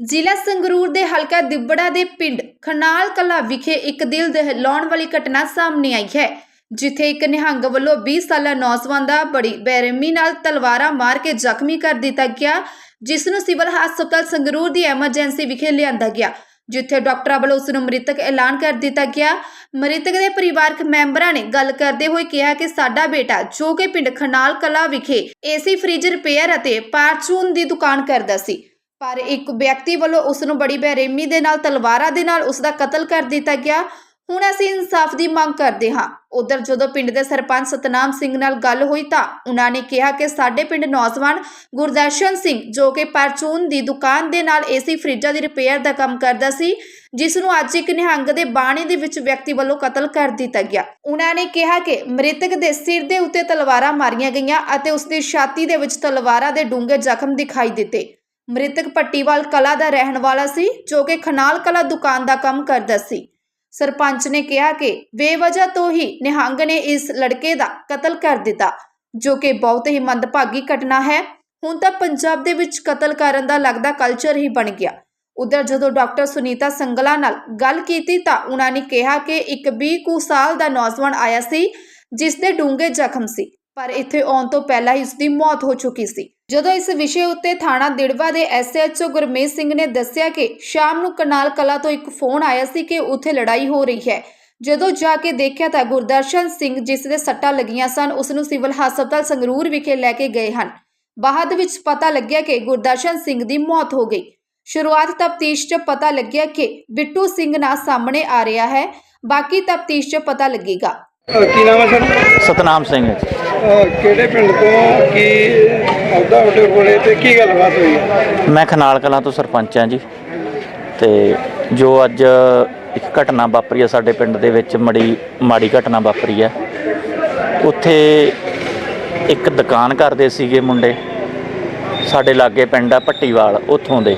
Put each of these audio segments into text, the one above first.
ਜ਼ਿਲ੍ਹਾ ਸੰਗਰੂਰ ਦੇ ਹਲਕਾ ਦਿਬੜਾ ਦੇ ਪਿੰਡ ਖਨਾਲ ਕਲਾ ਵਿਖੇ ਇੱਕ ਦਿਲ ਦਹਿਲਾਉਣ ਵਾਲੀ ਘਟਨਾ ਸਾਹਮਣੇ ਆਈ ਹੈ, ਜਿੱਥੇ ਇੱਕ ਨਿਹੰਗ ਵੱਲੋਂ 20 ਸਾਲਾ ਨੌਜਵਾਨ ਦਾ ਬੜੀ ਬੇਰਹਿਮੀ ਨਾਲ ਤਲਵਾਰਾਂ ਮਾਰ ਕੇ ਜ਼ਖਮੀ ਕਰ ਦਿੱਤਾ ਗਿਆ ਜਿਸ ਨੂੰ ਸਿਵਲ ਹਸਪਤਾਲ ਸੰਗਰੂਰ ਦੀ ਐਮਰਜੈਂਸੀ ਵਿਖੇ ਲਿਆਂਦਾ ਗਿਆ, ਜਿੱਥੇ ਡਾਕਟਰਾਂ ਵੱਲੋਂ ਉਸ ਨੂੰ ਮ੍ਰਿਤਕ ਐਲਾਨ ਕਰ ਦਿੱਤਾ ਗਿਆ। ਮ੍ਰਿਤਕ ਦੇ ਪਰਿਵਾਰਕ ਮੈਂਬਰਾਂ ਨੇ ਗੱਲ ਕਰਦੇ ਹੋਏ ਕਿਹਾ ਕਿ ਸਾਡਾ ਬੇਟਾ, ਜੋ ਕਿ ਪਿੰਡ ਖਨਾਲ ਕਲਾ ਵਿਖੇ ਏਸੀ ਫ੍ਰਿਜ ਰਿਪੇਅਰ ਅਤੇ ਪਾਰਚੂਨ ਦੀ ਦੁਕਾਨ ਕਰਦਾ ਸੀ ਪਰ ਇੱਕ ਵਿਅਕਤੀ ਵੱਲੋਂ ਉਸ ਨੂੰ ਬੜੀ ਬੇਰਹਿਮੀ ਦੇ ਨਾਲ, ਤਲਵਾਰਾਂ ਦੇ ਨਾਲ ਉਸ ਦਾ ਕਤਲ ਕਰ ਦਿੱਤਾ ਗਿਆ। ਹੁਣ ਅਸੀਂ ਇਨਸਾਫ ਦੀ ਮੰਗ ਕਰਦੇ ਹਾਂ। ਉਧਰ ਜਦੋਂ ਪਿੰਡ ਦੇ ਸਰਪੰਚ ਸਤਨਾਮ ਸਿੰਘ ਨਾਲ ਗੱਲ ਹੋਈ ਤਾਂ ਉਹਨਾਂ ਨੇ ਕਿਹਾ ਕਿ ਸਾਡੇ ਪਿੰਡ ਨੌਜਵਾਨ ਗੁਰਦਰਸ਼ਨ ਸਿੰਘ, ਜੋ ਕਿ ਪਰਚੂਨ ਦੀ ਦੁਕਾਨ ਦੇ ਨਾਲ ਏਸੀ ਫਰਿੱਜਾਂ ਦੀ ਰਿਪੇਅਰ ਦਾ ਕੰਮ ਕਰਦਾ ਸੀ, ਜਿਸ ਨੂੰ ਅੱਜ ਇੱਕ ਨਿਹੰਗ ਦੇ ਬਾਣੇ ਦੇ ਵਿੱਚ ਵਿਅਕਤੀ ਵੱਲੋਂ ਕਤਲ ਕਰ ਦਿੱਤਾ ਗਿਆ। ਉਹਨਾਂ ਨੇ ਕਿਹਾ ਕਿ ਮ੍ਰਿਤਕ ਦੇ ਸਿਰ ਦੇ ਉੱਤੇ ਤਲਵਾਰਾਂ ਮਾਰੀਆਂ ਗਈਆਂ ਅਤੇ ਉਸ ਦੀ ਛਾਤੀ ਦੇ ਵਿੱਚ ਤਲਵਾਰਾਂ ਦੇ ਡੂੰਘੇ ਜ਼ਖਮ ਦਿਖਾਈ ਦਿੱਤੇ। ਮ੍ਰਿਤਕ ਪੱਟੀਵਾਲ ਕਲਾ ਦਾ ਰਹਿਣ ਵਾਲਾ ਸੀ, ਜੋ ਕਿ ਖਨਾਲ ਕਲਾ ਦੁਕਾਨ ਦਾ ਕੰਮ ਕਰਦਾ ਸੀ। ਸਰਪੰਚ ਨੇ ਕਿਹਾ ਕਿ ਬੇਵਜ੍ਹਾ ਤੋਂ ਹੀ ਨਿਹੰਗ ਨੇ ਇਸ ਲੜਕੇ ਦਾ ਕਤਲ ਕਰ ਦਿੱਤਾ, ਜੋ ਕਿ ਬਹੁਤ ਹੀ ਮੰਦਭਾਗੀ ਘਟਨਾ ਹੈ। ਹੁਣ ਤਾਂ ਪੰਜਾਬ ਦੇ ਵਿੱਚ ਕਤਲ ਕਰਨ ਦਾ ਲੱਗਦਾ ਕਲਚਰ ਹੀ ਬਣ ਗਿਆ। ਉਧਰ ਜਦੋਂ ਡਾਕਟਰ ਸੁਨੀਤਾ ਸੰਗਲਾ ਨਾਲ ਗੱਲ ਕੀਤੀ ਤਾਂ ਉਹਨਾਂ ਨੇ ਕਿਹਾ ਕਿ ਇੱਕ 20 ਕੁ ਸਾਲ ਦਾ ਨੌਜਵਾਨ ਆਇਆ ਸੀ ਜਿਸ ਦੇ ਡੂੰਘੇ ਜ਼ਖਮ ਸੀ, ਪਰ ਇੱਥੇ ਆਉਣ ਤੋਂ ਪਹਿਲਾਂ ਹੀ ਉਸ ਦੀ ਮੌਤ ਹੋ ਚੁੱਕੀ ਸੀ। ਜਦੋਂ ਇਸ ਵਿਸ਼ੇ ਉੱਤੇ ਥਾਣਾ ਦਿੜਵਾ ਦੇ ਐਸਐਚਓ ਗੁਰਮੇਸ਼ ਸਿੰਘ ਨੇ ਦੱਸਿਆ ਕਿ ਸ਼ਾਮ ਨੂੰ ਕਨਾਲ ਕਲਾ ਤੋਂ ਇੱਕ ਫੋਨ ਆਇਆ ਸੀ ਕਿ ਉੱਥੇ ਲੜਾਈ ਹੋ ਰਹੀ ਹੈ। ਜਦੋਂ ਜਾ ਕੇ ਦੇਖਿਆ ਤਾਂ ਗੁਰਦਰਸ਼ਨ ਸਿੰਘ ਜਿਸ ਦੇ ਸੱਟਾਂ ਲੱਗੀਆਂ ਸਨ ਉਸ ਨੂੰ ਸਿਵਲ ਹਸਪਤਾਲ ਸੰਗਰੂਰ ਵਿਖੇ ਲੈ ਕੇ ਗਏ ਹਨ। ਬਾਅਦ ਵਿੱਚ ਪਤਾ ਲੱਗਿਆ ਕਿ ਗੁਰਦਰਸ਼ਨ ਸਿੰਘ ਦੀ ਮੌਤ ਹੋ ਗਈ। ਸ਼ੁਰੂਆਤ ਤਫਤੀਸ਼ 'ਚ ਪਤਾ ਲੱਗਿਆ ਕਿ ਬਿੱਟੂ ਸਿੰਘ ਨਾਂ ਸਾਹਮਣੇ ਆ ਰਿਹਾ ਹੈ। ਬਾਕੀ ਤਫਤੀਸ਼ 'ਚ ਪਤਾ ਲੱਗੇਗਾ। ਕੀ ਨਾਮ ਹੈ ਸਰ? ਸਤਨਾਮ ਸਿੰਘ ਹੈ ਕਿਹੜੇ ਪਿੰਡ ਤੋਂ ਕੀ ਅਹੁਦਾ ਤੁਹਾਡੇ ਕੋਲੇ ਤੇ ਕੀ ਗੱਲਬਾਤ ਹੋਈ ਹੈ ਮੈਂ ਖਨਾਲ ਕਲਾਂ ਤੋਂ ਸਰਪੰਚ ਹਾਂ ਜੀ। ਤੇ ਜੋ ਅੱਜ ਇੱਕ ਘਟਨਾ ਵਾਪਰੀ ਹੈ ਸਾਡੇ ਪਿੰਡ ਦੇ ਵਿੱਚ, ਮੜੀ, ਮਾੜੀ ਘਟਨਾ ਵਾਪਰੀ ਹੈ ਉੱਥੇ ਇੱਕ ਦੁਕਾਨ ਕਰਦੇ ਸੀਗੇ ਮੁੰਡੇ। ਸਾਡੇ ਲਾਗੇ ਪਿੰਡ ਆ ਭੱਟੀਵਾਲ, ਉੱਥੋਂ ਦੇ।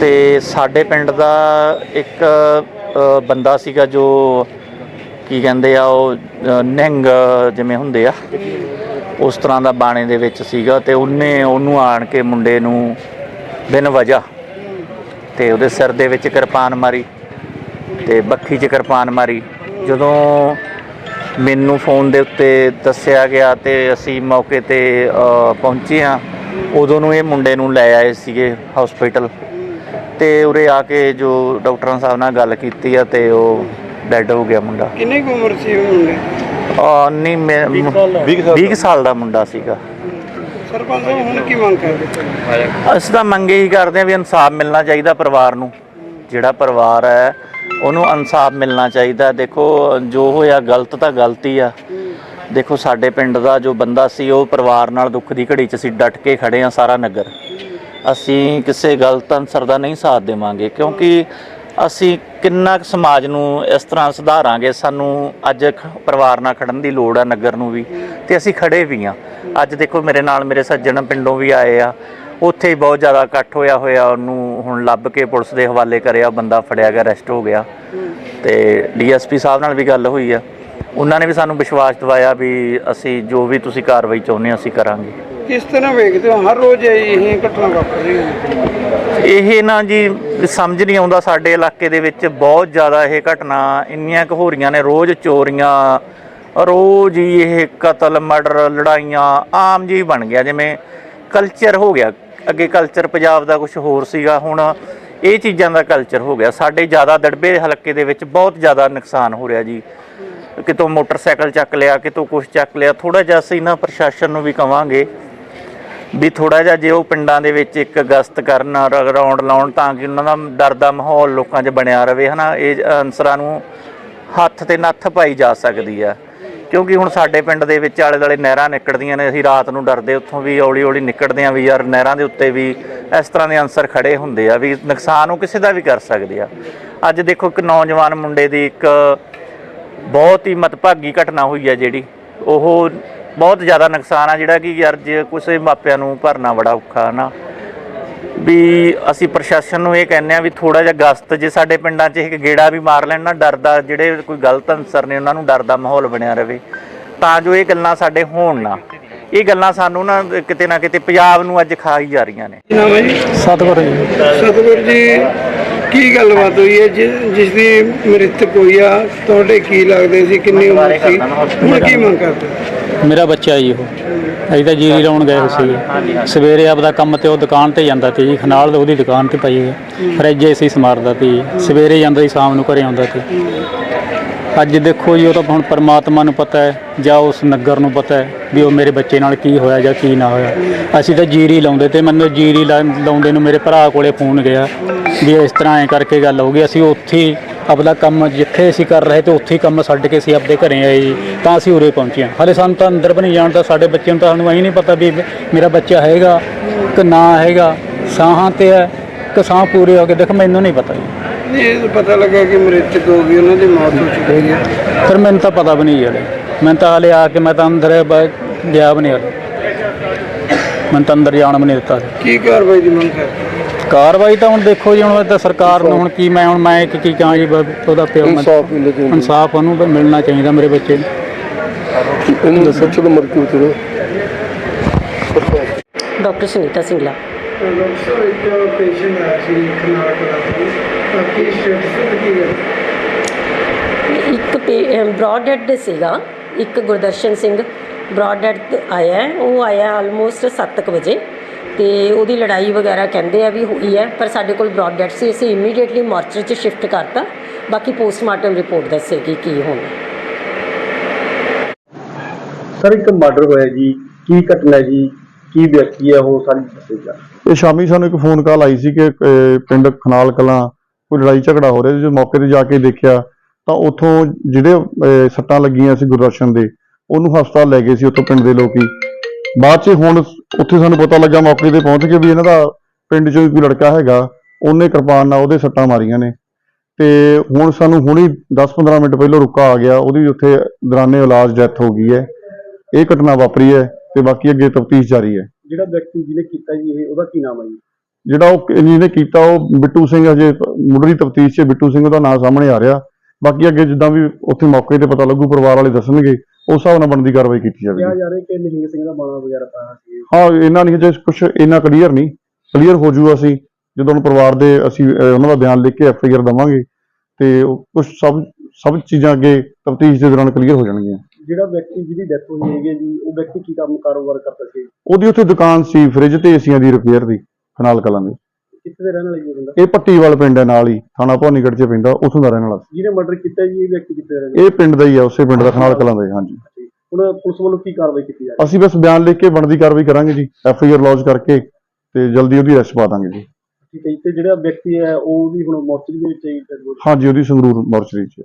ਤੇ ਸਾਡੇ ਪਿੰਡ ਦਾ ਇੱਕ ਬੰਦਾ ਸੀਗਾ ਜੋ ਕੀ ਕਹਿੰਦੇ ਆ ਉਹ ਅ, ਨਿਹੰਗ ਜਿਵੇਂ ਹੁੰਦੇ ਆ ਉਸ ਤਰ੍ਹਾਂ ਦਾ ਬਾਣੇ ਦੇ ਵਿੱਚ ਸੀਗਾ ਤੇ ਉਹਨੇ ਉਹਨੂੰ ਆਣ ਕੇ ਮੁੰਡੇ ਨੂੰ ਬਿਨ ਵਜ੍ਹਾ ਤੇ ਉਹਦੇ ਸਿਰ ਦੇ ਵਿੱਚ ਕਿਰਪਾਨ ਮਾਰੀ ਤੇ ਬੱਖੀ 'ਚ ਕਿਰਪਾਨ ਮਾਰੀ। ਜਦੋਂ ਮੈਨੂੰ ਫੋਨ ਦੇ ਉੱਤੇ ਦੱਸਿਆ ਗਿਆ ਤੇ ਅਸੀਂ ਮੌਕੇ ਤੇ ਪਹੁੰਚੇ ਹਾਂ ਉਦੋਂ ਨੂੰ ਇਹ ਮੁੰਡੇ ਨੂੰ ਲੈ ਆਏ ਸੀਗੇ ਹਸਪੀਟਲ ਤੇ ਉਰੇ ਆ ਕੇ ਜੋ ਡਾਕਟਰਾਂ ਸਾਹਿਬ ਨਾਲ ਗੱਲ ਕੀਤੀ ਆ ਤੇ ਉਹ ਡੈੱਡ ਹੋ ਗਿਆ ਮੁੰਡਾ। ਕਿੰਨੀ ਕੁ ਉਮਰ ਸੀ ਉਹ ਮੁੰਡੇ? ਆ ਨਹੀਂ ਮੈਂ 20 ਸਾਲ ਦਾ। ਮੁੰਡਾ ਸੀਗਾ। ਸਰਪੰਚ ਸਾਹਿਬ ਹੁਣ ਕੀ ਮੰਗ ਕਰਦੇ? ਅਸੀਂ ਤਾਂ ਮੰਗੇ ਹੀ ਕਰਦੇ ਆ ਵੀ ਇਨਸਾਫ ਮਿਲਣਾ ਚਾਹੀਦਾ ਪਰਿਵਾਰ ਨੂੰ। ਜਿਹੜਾ ਪਰਿਵਾਰ ਹੈ ਉਹਨੂੰ ਇਨਸਾਫ ਮਿਲਣਾ ਚਾਹੀਦਾ। ਦੇਖੋ ਜੋ ਹੋਇਆ ਗਲਤ ਤਾਂ ਗਲਤੀ ਆ। ਦੇਖੋ ਸਾਡੇ ਪਿੰਡ ਦਾ ਜੋ ਬੰਦਾ ਸੀ ਉਹ ਪਰਿਵਾਰ ਨਾਲ ਦੁੱਖ ਦੀ ਘੜੀ 'ਚ ਅਸੀਂ ਡਟ ਕੇ ਖੜੇ ਆ ਸਾਰਾ ਨਗਰ। ਅਸੀਂ ਕਿਸੇ ਗਲਤ ਅਨਸਰ ਦਾ ਨਹੀਂ ਸਾਥ ਦੇਵਾਂਗੇ ਕਿਉਂਕਿ ਅਸੀਂ ਕਿੰਨਾ ਕੁ ਸਮਾਜ ਨੂੰ ਇਸ ਤਰ੍ਹਾਂ ਸੁਧਾਰਾਂਗੇ? ਸਾਨੂੰ ਅੱਜ ਖ- ਪਰਿਵਾਰ ਨਾਲ ਖੜਨ ਦੀ ਲੋੜ ਆ ਨਗਰ ਨੂੰ ਵੀ, ਤੇ ਅਸੀਂ ਖੜੇ ਵੀ ਆ। ਅੱਜ ਦੇਖੋ ਮੇਰੇ ਨਾਲ ਮੇਰੇ ਸੱਜਣ ਪਿੰਡੋਂ ਵੀ ਆਏ ਆ। ਉੱਥੇ ਹੀ ਬਹੁਤ ਜ਼ਿਆਦਾ ਇਕੱਠ ਹੋਇਆ ਹੋਇਆ, ਉਹਨੂੰ ਹੁਣ ਲੱਭ ਕੇ ਪੁਲਿਸ ਦੇ ਹਵਾਲੇ ਕਰਿਆ, ਬੰਦਾ ਫੜਿਆ ਗਿਆ ਅਰੈਸਟ ਹੋ ਗਿਆ। ਤੇ ਡੀਐਸਪੀ ਸਾਹਿਬ ਨਾਲ ਵੀ ਗੱਲ ਹੋਈ ਆ। ਉਹਨਾਂ ਨੇ ਵੀ ਸਾਨੂੰ ਵਿਸ਼ਵਾਸ ਦਿਵਾਇਆ ਵੀ ਅਸੀਂ ਜੋ ਵੀ ਤੁਸੀਂ ਕਾਰਵਾਈ ਚਾਹੁੰਦੇ ਹੋ, ਅਸੀਂ ਕਰਾਂਗੇ। ਕਿਸ ਤਰ੍ਹਾਂ ਵੇਖਦੇ ਹੋ? ਹਰ ਰੋਜ਼ ਇਹ ਘਟਨਾ ਵਾਪਰ ਰਹੀ ਹੈ। ਇਹ ਨਾ ਜੀ, ਸਮਝ ਨਹੀਂ ਆਉਂਦਾ ਸਾਡੇ ਇਲਾਕੇ ਦੇ ਵਿੱਚ ਬਹੁਤ ਜ਼ਿਆਦਾ ਇਹ ਘਟਨਾ, ਇੰਨੀਆਂ ਕੁ ਹੋ ਰਹੀਆਂ ਨੇ, ਰੋਜ਼ ਚੋਰੀਆਂ, ਰੋਜ਼ ਹੀ ਇਹ ਕਤਲ, ਮਰਡਰ, ਲੜਾਈਆਂ, ਆਮ ਜੀ ਬਣ ਗਿਆ, ਜਿਵੇਂ ਕਲਚਰ ਹੋ ਗਿਆ। ਅੱਗੇ ਕਲਚਰ ਪੰਜਾਬ ਦਾ ਕੁਝ ਹੋਰ ਸੀਗਾ, ਹੁਣ ਇਹ ਚੀਜ਼ਾਂ ਦਾ ਕਲਚਰ ਹੋ ਗਿਆ। ਸਾਡੇ ਜ਼ਿਆਦਾ ਦੜਬੇ ਹਲਕੇ ਦੇ ਵਿੱਚ ਬਹੁਤ ਜ਼ਿਆਦਾ ਨੁਕਸਾਨ ਹੋ ਰਿਹਾ ਜੀ। ਕਿਤੋਂ ਮੋਟਰਸਾਈਕਲ ਚੱਕ ਲਿਆ, ਕਿਤੋਂ ਕੁਝ ਚੱਕ ਲਿਆ ਥੋੜਾ ਜਿਹਾ ਅਸੀਂ ਨਾ ਪ੍ਰਸ਼ਾਸਨ ਨੂੰ ਵੀ ਕਵਾਂਗੇ ਵੀ ਥੋੜਾ ਜਿਹਾ ਜੇ ਉਹ ਪਿੰਡਾਂ ਦੇ ਵਿੱਚ ਇੱਕ ਗਸਤ ਕਰਨ ਰਗਰਾਉਂਡ ਲਾਉਣ ਤਾਂ ਕਿ ਉਹਨਾਂ ਦਾ ਡਰ ਦਾ ਮਾਹੌਲ ਲੋਕਾਂ 'ਚ ਬਣਿਆ ਰਵੇ ਹਨਾ? ਇਹ ਅਨਸਰਾਂ ਨੂੰ ਹੱਥ ਤੇ ਨੱਥ ਪਾਈ ਜਾ ਸਕਦੀ ਆ। ਕਿਉਂਕਿ ਹੁਣ ਸਾਡੇ ਪਿੰਡ ਦੇ ਵਿੱਚ ਆਲੇ ਦੁਆਲੇ ਨਹਿਰਾਂ ਨਿਕਲਦੀਆਂ ਨੇ, ਅਸੀਂ ਰਾਤ ਨੂੰ ਡਰਦੇ, ਉੱਥੋਂ ਵੀ ਔਲੀ ਔਲੀ ਨਿਕਲਦੇ ਆ ਵੀ ਯਾਰ ਨਹਿਰਾਂ ਦੇ ਉੱਤੇ ਵੀ ਇਸ ਤਰ੍ਹਾਂ ਦੇ ਅਨਸਰ ਖੜੇ ਹੁੰਦੇ ਆ, ਵੀ ਨੁਕਸਾਨ ਉਹ ਕਿਸੇ ਦਾ ਵੀ ਕਰ ਸਕਦੇ ਆ। ਅੱਜ ਦੇਖੋ ਇੱਕ ਨੌਜਵਾਨ ਮੁੰਡੇ ਦੀ ਇੱਕ ਬਹੁਤ ਹੀ ਮਤਭਾਗੀ ਘਟਨਾ ਹੋਈ ਆ ਜਿਹੜੀ, ਉਹ ਬਹੁਤ ਜ਼ਿਆਦਾ ਨੁਕਸਾਨ ਆ ਜਿਹੜਾ ਕਿ ਯਾਰ ਜੇ ਕਿਸੇ ਮਾਪਿਆਂ ਨੂੰ ਭਰਨਾ ਬੜਾ ਔਖਾ ਨਾ ਵੀ ਅਸੀਂ ਪ੍ਰਸ਼ਾਸਨ ਨੂੰ ਇਹ ਕਹਿੰਦੇ ਆ ਵੀ ਥੋੜਾ ਜਿਹਾ ਗਸਤ ਜੇ ਸਾਡੇ ਪਿੰਡਾਂ 'ਚ ਇੱਕ ਗੇੜਾ ਵੀ ਮਾਰ ਲੈਣ ਨਾ ਡਰਦਾ ਜਿਹੜੇ ਕੋਈ ਗਲਤ ਅਨਸਰ ਨੇ ਉਹਨਾਂ ਨੂੰ ਡਰ ਦਾ ਮਾਹੌਲ ਬਣਿਆ ਰਵੇ। ਤਾਂ ਜੋ ਇਹ ਗੱਲਾਂ ਸਾਡੇ ਹੋਣ ਨਾ। ਇਹ ਗੱਲਾਂ ਸਾਨੂੰ ਨਾ ਕਿਤੇ ਨਾ ਕਿਤੇ ਪੰਜਾਬ ਨੂੰ ਅੱਜ ਖਾਈ ਜਾ ਰਹੀਆਂ ਨੇ। ਨਾਮ ਹੈ ਜੀ? ਸਤਿਗੁਰੂ ਜੀ। ਸਤਿਗੁਰ ਜੀ ਕੀ ਗੱਲਬਾਤ ਹੋਈ ਹੈ? ਜਿ- ਜਿਸ ਦੀ ਮ੍ਰਿਤਕ ਹੋਈ ਆ ਤੁਹਾਡੇ ਕੀ ਲੱਗਦੇ ਸੀ? ਕਿੰਨੀ ਉਮਰ ਸੀ? ਹੁਣ ਕੀ ਮੰਗ ਕਰਦੇ ਮੇਰਾ ਬੱਚਾ ਜੀ ਉਹ। ਅਸੀਂ ਤਾਂ ਜੀਰੀ ਲਾਉਣ ਗਏ ਸੀ ਸਵੇਰੇ ਆਪਦਾ ਕੰਮ ਤੇ ਉਹ ਦੁਕਾਨ ਤੇ ਜਾਂਦਾ ਤੇ ਜੀ। ਖਨਾਲ ਉਹਦੀ ਦੁਕਾਨ ਤੇ ਪਈ ਹੈ ਫਰਿੱਜ ਏਸੀ ਸਮਾਰਦਾ ਸੀ ਸਵੇਰੇ ਜਾਂਦਾ ਸੀ, ਸ਼ਾਮ ਨੂੰ ਘਰੇ ਆਉਂਦਾ ਤੇ ਅੱਜ ਦੇਖੋ ਜੀ, ਉਹ ਤਾਂ ਹੁਣ ਪਰਮਾਤਮਾ ਨੂੰ ਪਤਾ ਹੈ ਜਾਂ ਉਸ ਨਗਰ ਨੂੰ ਪਤਾ ਹੈ ਵੀ ਉਹ ਮੇਰੇ ਬੱਚੇ ਨਾਲ ਕੀ ਹੋਇਆ ਜਾਂ ਕੀ ਨਾ ਹੋਇਆ। ਅਸੀਂ ਤਾਂ ਜੀਰੀ ਲਾਉਂਦੇ ਤੇ ਮੈਨੂੰ ਜੀਰੀ ਲਾ- ਲਾਉਂਦੇ ਨੂੰ ਮੇਰੇ ਭਰਾ ਕੋਲੇ ਫੋਨ ਗਿਆ ਵੀ ਇਸ ਤਰ੍ਹਾਂ ਐ ਕਰਕੇ ਗੱਲ ਹੋ ਗਈ। ਅਸੀਂ ਉੱਥੇ ਹੀ ਆਪਦਾ ਕੰਮ ਜਿੱਥੇ ਅਸੀਂ ਕਰ ਰਹੇ ਤੇ ਉੱਥੇ ਹੀ ਕੰਮ ਛੱਡ ਕੇ ਅਸੀਂ ਆਪਦੇ ਘਰੇ ਆਏ ਜੀ ਤਾਂ ਅਸੀਂ ਉਰੇ ਪਹੁੰਚੇ ਹਾਂ। ਹਲੇ ਸਾਨੂੰ ਤਾਂ ਅੰਦਰ ਵੀ ਨਹੀਂ ਜਾਣਦਾ ਸਾਡੇ ਬੱਚੇ ਨੂੰ ਤਾਂ ਸਾਨੂੰ ਐਂ ਨਹੀਂ ਪਤਾ ਵੀ ਮੇਰਾ ਬੱਚਾ ਹੈਗਾ ਕਿ ਨਾ ਹੈਗਾ ਸਾਹਾਂ ਤੇ ਹੈ ਕਿ ਸਾਹ ਪੂਰੇ ਹੋ ਗਏ ਦੇਖ ਮੈਨੂੰ ਨਹੀਂ ਪਤਾ ਜੀ। ਇਹ ਤਾਂ ਪਤਾ ਲੱਗਾ ਕਿ ਮ੍ਰਿਤਕ ਹੋ ਗਈ ਉਹਨਾਂ ਦੀ ਮੌਤ ਹੋ ਚੁੱਕੀ ਹੈ। ਫਿਰ ਮੈਨੂੰ ਤਾਂ ਪਤਾ ਵੀ ਨਹੀਂ ਹਲੇ। ਮੈਂ ਤਾਂ ਹਲੇ ਆ ਕੇ ਮੈਂ ਤਾਂ ਅੰਦਰ ਬ- ਗਿਆ ਵੀ ਨਹੀਂ ਹਲੇ। ਮੈਂ ਤਾਂ ਅੰਦਰ ਜਾਣ ਵੀ ਨਹੀਂ ਦਿੱਤਾ ਕੀ ਕਾਰਵਾਈ ਦੀ ਮੰਗ ਕਰਦੇ ਕਾਰਵਾਈ ਤਾਂ ਹੁਣ ਦੇਖੋ ਜੀ ਹੁਣ ਤਾਂ ਸਰਕਾਰ ਨੂੰ ਹੁਣ ਕੀ ਮੈਂ ਹੁਣ ਮੈਂ ਇੱਕ ਕੀ ਕਹਾਂ ਜੀ ਬ- ਉਹਦਾ ਪਿਓ ਮੈਂ ਇਨਸਾਫ ਉਹਨੂੰ। ਵੀ ਮਿਲਣਾ ਚਾਹੀਦਾ ਮੇਰੇ ਬੱਚੇ ਨੂੰ। ਇਹਨੂੰ ਦੱਸੋ ਚਲੋ ਮਰ ਕੇ ਉਤਰੋ ਡਾਕਟਰ ਸੁਨੀਤਾ ਡਾਕਟਰ ਸਾਹਿਬ ਇੱਕ ਪੇਸ਼ੈਂਟ ਆਇਆ ਸੀ ਖਨਾਲ ਕਲਾ ਤੋਂ ਕੀ ਸਟੇਟਸ ਕੀ ਹੈ? ਇੱਕ ਬ੍ਰੌਡ ਡੈਡ ਦੇ ਸੀਗਾ। ਇੱਕ ਗੁਰਦਰਸ਼ਨ ਸਿੰਘ ਬ੍ਰੌਡ ਡੈਡ ਆਇਆ ਹੈ। ਉਹ ਆਇਆ ਆਲਮੋਸਟ 7:00 ਵਜੇ। ਤੇ ਉਹਦੀ ਲੜਾਈ ਵਗੈਰਾ ਕਹਿੰਦੇ ਆ ਵੀ ਹੋਈ ਹੈ ਪਰ ਸਾਡੇ ਕੋਲ ਬ੍ਰੌਡ ਡੈਡ ਸੀ ਅਸੀਂ ਇਮੀਡੀਏਟਲੀ ਮਾਰਚਰ 'ਚ ਸ਼ਿਫਟ ਕਰਤਾ। ਬਾਕੀ ਪੋਸਟਮਾਰਟਮ ਰਿਪੋਰਟ ਦੱਸੇਗੀ ਕੀ ਹੋਣਾ। ਸਰ ਇੱਕ ਮਰਡਰ ਹੋਇਆ ਜੀ ਕੀ ਘਟਨਾ ਹੈ ਜੀ ਕੀ ਵਿਅਕਤੀ ਹੈ ਉਹ ਸਾਰੀ ਦੱਸੇਗਾ ਇਹ ਸ਼ਾਮੀ ਸਾਨੂੰ ਇੱਕ ਫੋਨ ਕਾਲ ਆਈ ਸੀ ਕਿ ਅਹ, ਪਿੰਡ ਖਨਾਲ ਕਲਾਂ ਕੋਈ ਲੜਾਈ ਝਗੜਾ ਹੋ ਰਿਹਾ ਸੀ ਜਦੋਂ ਮੌਕੇ ਤੇ ਜਾ ਕੇ ਦੇਖਿਆ ਤਾਂ ਉੱਥੋਂ ਜਿਹੜੇ ਅਹ, ਸੱਟਾਂ ਲੱਗੀਆਂ ਸੀ ਗੁਰਦਰਸ਼ਨ ਦੇ ਉਹਨੂੰ ਹਸਪਤਾਲ ਲੈ ਗਏ ਸੀ ਉੱਥੋਂ ਪਿੰਡ ਦੇ ਲੋਕੀ। ਬਾਅਦ 'ਚ ਹੁਣ ਉੱਥੇ ਸਾਨੂੰ ਪਤਾ ਲੱਗਾ ਮੌਕੇ ਤੇ ਪਹੁੰਚ ਕੇ ਵੀ ਇਹਨਾਂ ਦਾ ਪਿੰਡ 'ਚੋਂ ਕੋਈ ਲੜਕਾ ਹੈਗਾ ਉਹਨੇ ਕਿਰਪਾਨ ਨਾਲ ਉਹਦੇ ਸੱਟਾਂ ਮਾਰੀਆਂ ਨੇ। ਤੇ ਹੁਣ ਸਾਨੂੰ ਹੁਣੀ 10-15 ਮਿੰਟ ਪਹਿਲਾਂ ਰੁਕਾ ਆ ਗਿਆ ਉਹਦੀ ਉੱਥੇ ਦੌਰਾਨੇ ਇਲਾਜ ਡੈਥ ਹੋ ਗਈ ਹੈ। ਇਹ ਘਟਨਾ ਵਾਪਰੀ ਹੈ ਤੇ ਬਾਕੀ ਅੱਗੇ ਤਫਤੀਸ਼ ਜਾਰੀ ਹੈ। ਜਿਹੜਾ ਵਿਅਕਤੀ ਜਿਹਨੇ ਕੀਤਾ ਜੀ ਇਹ ਉਹਦਾ ਕੀ ਨਾਮ ਹੈ ਜੀ? ਜਿਹੜਾ ਉਹ ਜਿਹਨੇ ਕੀਤਾ ਉਹ ਬਿੱਟੂ ਸਿੰਘ ਅਜੇ ਮੁੱਢਲੀ ਤਫਤੀਸ਼ 'ਚ ਬਿੱਟੂ ਸਿੰਘ ਦਾ ਨਾਮ ਸਾਹਮਣੇ ਆ ਰਿਹਾ। ਬਾਕੀ ਅੱਗੇ ਜਿੱਦਾਂ ਵੀ ਉੱਥੇ ਮੌਕੇ ਤੇ ਪਤਾ ਲੱਗੂ ਪਰਿਵਾਰ ਵਾਲੇ ਦੱਸਣਗੇ। ਉਸ ਹਿਸਾਬ ਨਾਲ ਬਣਦੀ ਕਾਰਵਾਈ ਕੀਤੀ ਕਿਹਾ ਜਾਵੇਗੀ ਜਾ ਰਿਹਾ ਕਿ ਨਿਹੰਗ ਸਿੰਘ ਦਾ ਬਾਣਾ ਵਗੈਰਾ ਪਾਇਆ ਸੀ। ਹਾਂ ਇਹਨਾਂ ਨਹੀਂ ਜੇ ਕੁਝ ਇੰਨਾ ਕਲੀਅਰ ਨਹੀਂ। ਕਲੀਅਰ ਹੋ ਜੂਗਾ ਅਸੀਂ ਜਦੋਂ ਹੁਣ ਪਰਿਵਾਰ ਦੇ ਅਸੀਂ ਅਹ, ਉਹਨਾਂ ਦਾ ਬਿਆਨ ਲਿਖ ਕੇ ਐਫ ਆਈ ਆਰ ਦਵਾਂਗੇ ਤੇ ਕੁਝ ਸਭ ਸਭ ਚੀਜ਼ਾਂ ਅੱਗੇ ਤਫਤੀਸ਼ ਦੇ ਦੌਰਾਨ ਕਲੀਅਰ ਹੋ ਜਾਣਗੀਆਂ। ਜਿਹੜਾ ਵਿਅਕਤੀ ਜਿਹਦੀ ਡੈਥ ਹੋਈ ਹੈਗੀ ਹੈ ਜੀ ਉਹ ਵਿਅਕਤੀ ਕੀ ਕੰਮ ਕਾਰੋਬਾਰ ਕਰਦਾ ਸੀ? ਉਹਦੀ ਉੱਥੇ ਦੁਕਾਨ ਸੀ ਫ੍ਰਿਜ ਤੇ ਏਸੀਆਂ ਦੀ ਰਿਪੇਅਰ ਦੀ ਖਨਾਲ ਕਲਾਂ ਦੀ। ਕਿੱਥੇ ਦੇ ਰਹਿਣ ਵਾਲਾ ਜੀ ਉਹ ਬੰਦਾ? ਇਹ ਪੱਟੀਵਾਲ ਪਿੰਡ ਹੈ ਨਾਲ ਹੀ। ਥਾਣਾ ਭਵਾਨੀਗੜ੍ਹ 'ਚ ਪੈਂਦਾ ਉੱਥੋਂ ਦਾ ਰਹਿਣ ਵਾਲਾ ਸੀ। ਜਿਹਨੇ ਮਰਡਰ ਕੀਤਾ ਜੀ ਇਹ ਵਿਅਕਤੀ ਕਿੱਥੇ ਦਾ ਰਹਿਣ ਵਾਲਾ ਇਹ ਪਿੰਡ ਦਾ ਹੀ ਆ ਉਸੇ ਪਿੰਡ ਦਾ ਖਨਾਲ ਕਲਾਂ ਦਾ ਹੀ ਹਾਂਜੀ। ਸੀ? ਹੁਣ ਪੁਲਿਸ ਵੱਲੋਂ ਕੀ ਕਾਰਵਾਈ ਕੀਤੀ ਜਾ ਰਹੀ ਅਸੀਂ ਬਸ ਬਿਆਨ ਲਿਖ ਕੇ ਬਣਦੀ ਕਾਰਵਾਈ ਕਰਾਂਗੇ ਜੀ ਐਫ ਆਈ ਆਰ ਲੌਂਚ ਕਰਕੇ ਤੇ ਜਲਦੀ ਉਹਦੀ ਅਰੈਸਟ ਪਾ ਦਾਂਗੇ ਜੀ। ਹੈ ਠੀਕ ਹੈ ਜੀ ਤੇ ਜਿਹੜਾ ਵਿਅਕਤੀ ਹੈ ਉਹ ਵੀ ਹੁਣ ਮੋਰਚਰੀ ਦੇ ਵਿੱਚ ਹੀ dead body- ਹਾਂਜੀ ਉਹਦੀ ਸੰਗਰੂਰ ਮੋਰਚਰੀ 'ਚ